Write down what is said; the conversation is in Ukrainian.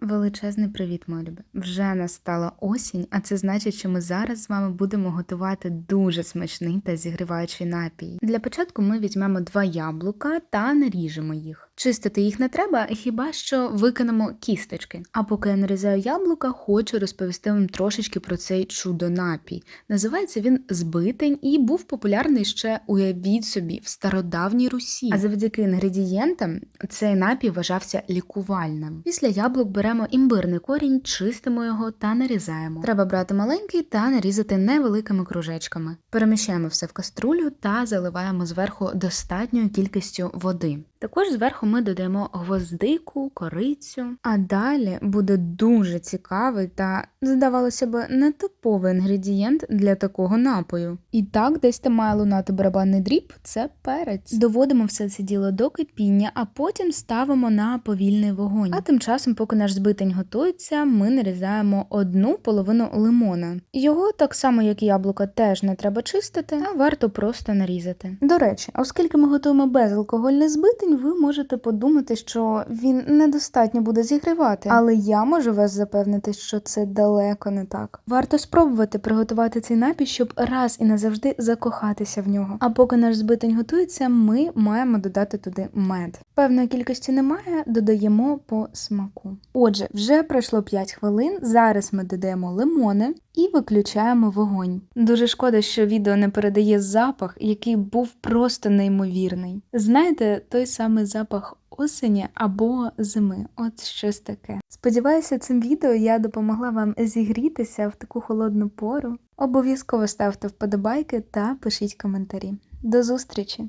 Величезний привіт, мої любі. Вже настала осінь, а це значить, що ми зараз з вами будемо готувати дуже смачний та зігріваючий напій. Для початку ми візьмемо два яблука та наріжемо їх. Чистити їх не треба, хіба що викинемо кісточки. А поки я нарізаю яблука, хочу розповісти вам трошечки про цей чудо напій. Називається він збитень і був популярний ще уявіть собі в стародавній Русі. А завдяки інгредієнтам цей напій вважався лікувальним. Після яблук беремо імбирний корінь, чистимо його та нарізаємо. Треба брати маленький та нарізати невеликими кружечками. Переміщаємо все в каструлю та заливаємо зверху достатньою кількістю води. Також зверху ми додаємо гвоздику, корицю. А далі буде дуже цікавий та, здавалося б, нетиповий інгредієнт для такого напою. І так, десь там має лунати барабанний дріб це перець. Доводимо все це діло до кипіння, а потім ставимо на повільний вогонь. А тим часом, поки наш збитень готується, ми нарізаємо одну половину лимона. Його так само, як і яблука, теж не треба чистити, а варто просто нарізати. До речі, оскільки ми готуємо безалкогольний збитень, ви можете подумати, що він недостатньо буде зігрівати, але я можу вас запевнити, що це далеко не так. Варто спробувати приготувати цей напій, щоб раз і назавжди закохатися в нього. А поки наш збитень готується, ми маємо додати туди мед. Певної кількості немає, додаємо по смаку. Отже, вже пройшло 5 хвилин. Зараз ми додаємо лимони і виключаємо вогонь. Дуже шкода, що відео не передає запах, який був просто неймовірний. Знаєте, той самий запах осені або зими. От щось таке. Сподіваюся, цим відео я допомогла вам зігрітися в таку холодну пору. Обов'язково ставте вподобайки та пишіть коментарі. До зустрічі!